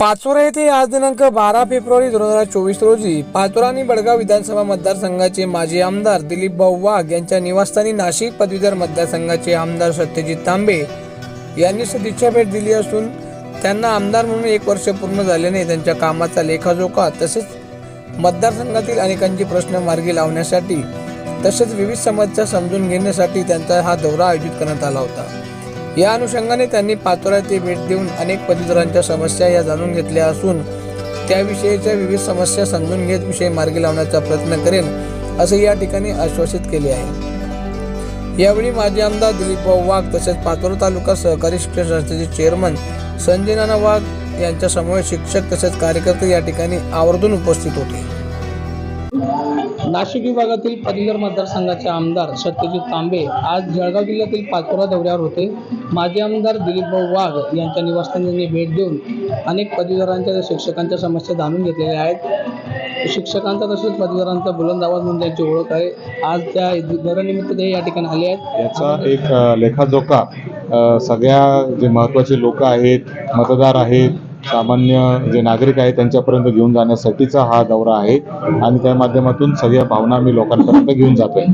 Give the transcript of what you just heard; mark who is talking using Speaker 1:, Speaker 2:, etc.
Speaker 1: पाचोरा येथे आज दिनांक बारा फेब्रुवारी दोन हजार चोवीस रोजी पाचोरा आणि बडगाव विधानसभा मतदारसंघाचे माजी आमदार दिलीप भाऊ वाघ यांच्या निवासस्थानी नाशिक पदवीधर मतदारसंघाचे आमदार सत्यजित तांबे यांनी सदिच्छा भेट दिली असून त्यांना आमदार म्हणून एक वर्ष पूर्ण झाल्याने त्यांच्या कामाचा लेखाजोखा तसेच मतदारसंघातील अनेकांचे प्रश्न मार्गी लावण्यासाठी तसेच विविध समस्या समजून घेण्यासाठी त्यांचा हा दौरा आयोजित करण्यात आला होता. या अनुषंगाने त्यांनी पाचोरा भेट देऊन अनेक पदवीधरांच्या समस्या या जाणून घेतल्या असून त्याविषयीच्या विविध समस्या समजून घेत विषय मार्गी लावण्याचा प्रयत्न करेन असे या ठिकाणी आश्वासित केले आहे. यावेळी माजी आमदार दिलीप भाऊ वाघ तसेच पाचोरा तालुका सहकारी शिक्षण संस्थेचे चेअरमन संजय नाना वाघ यांच्यासमोर शिक्षक तसेच कार्यकर्ते या ठिकाणी आवर्जून उपस्थित होते. नाशिक विभागातील पदवीधर मतदारसंघाचे आमदार सत्यजित तांबे आज जळगाव जिल्ह्यातील पाचोरा दौऱ्यावर होते. माजी आमदार दिलीपभाऊ वाघ यांच्या निवासस्थानी भेट देऊन अनेक पदवीधरांच्या शिक्षकांच्या समस्या जाणून घेतलेल्या आहेत. शिक्षकांचा तसेच पदवीधरांचा बुलंद आवाज म्हणून त्यांची ओळख आहे. आज त्या दौऱ्यानिमित्त ते या ठिकाणी आले आहेत.
Speaker 2: याचा एक लेखाजोखा सगळ्या जे महत्त्वाचे लोक आहेत मतदार आहेत सामान्य जे नागरिक आहेत त्यांच्यापर्यंत घेऊन जाण्यासाठीचा हा दौरा आहे. आणि त्या माध्यमातून सगळ्या भावना मी लोकांपर्यंत घेऊन जातोय.